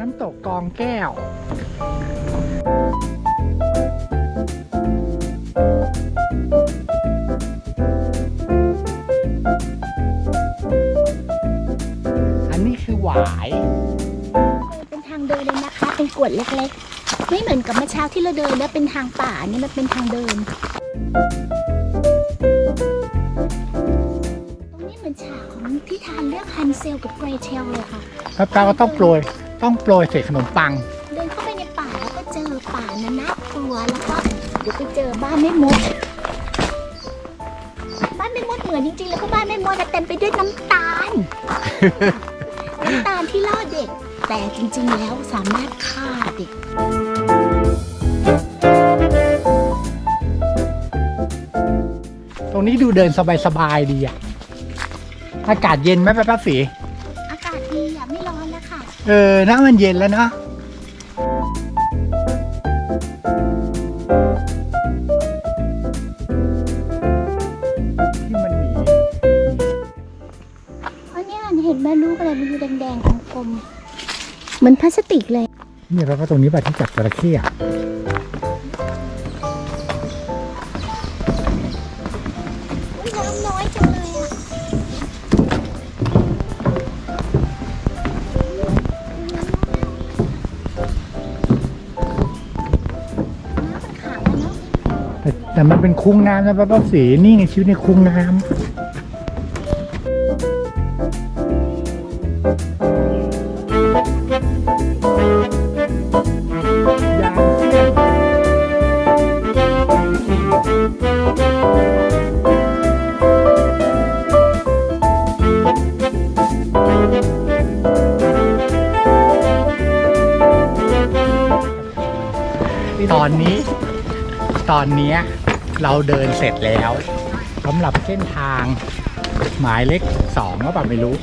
น้ำตกกองแก้ว อันนี้คือหวาย เป็นทางเดินเลยนะคะ เป็นกรวดเล็กๆ ไม่เหมือนกับเมื่อเช้าที่เราเดินแล้วเป็นทางป่านี่มันเป็นทางเดิน ตรงนี้เหมือนฉากของที่ทานเรื่องฮันเซลกับเกรเทลเลยค่ะ แล้วตาก็ต้องโปรย ต้องโปรยเศษขนมปัง เดินเข้าไปในป่าแล้วก็เจอป่านะน่ากลัวแล้วก็เดี๋ยวไปเจอบ้านแม่มด บ้านแม่มดเหมือนจริงๆ แล้วก็บ้านแม่มดอะเต็มไปด้วยน้ำตาล น้ำตาลที่ล่อเด็ก แต่จริงๆแล้วสามารถฆ่าเด็ก ตรงนี้ดูเดินสบายๆดีอะอากาศเย็นไหมป้าป้าสี เออนะมันเย็นแล้วเนาะที่มันหนีเพราะเนี่ยเห็นแม่ลูกอะไรมันดูแดงๆกลมๆเหมือนพลาสติกเลยเนี่ยป้าป้าตรงนี้ป่ะที่จับจระเข้อะอุ๊ยน้ำน้อย แต่มันเป็นคุ้งน้ำนะป้าป้าสีนี่ไงชีวิตในคุ้งน้ำยางเสี้ยน ตอนนี้ ตอนเนี้ย เราเดินเสร็จแล้วสำหรับเส้นทางหมายเลขสองก็ปล่าไม่รู้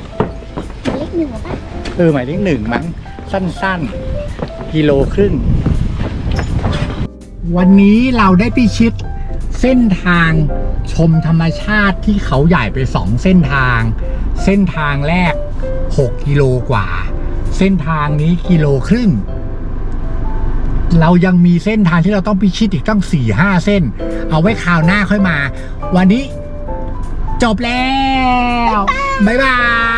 หมายเลขหนึ่งหรอป่ะเออหมายเลขหนึ่งมั้งสั้นๆกิโลครึ่ง วันนี้เราได้พิชิตเส้นทางชมธรรมชาติที่เขาใหญ่ไปสองเส้นทาง เส้นทางแรก 6 กิโลกว่า เส้นทางนี้กิโลครึ่ง เรายังมีเส้นทางที่เราต้องพิชิตอีกตั้ง4ี่ห้าเส้น เอาไว้คราวหน้าค่อยมา วันนี้จบแล้ว บ๊ายบาย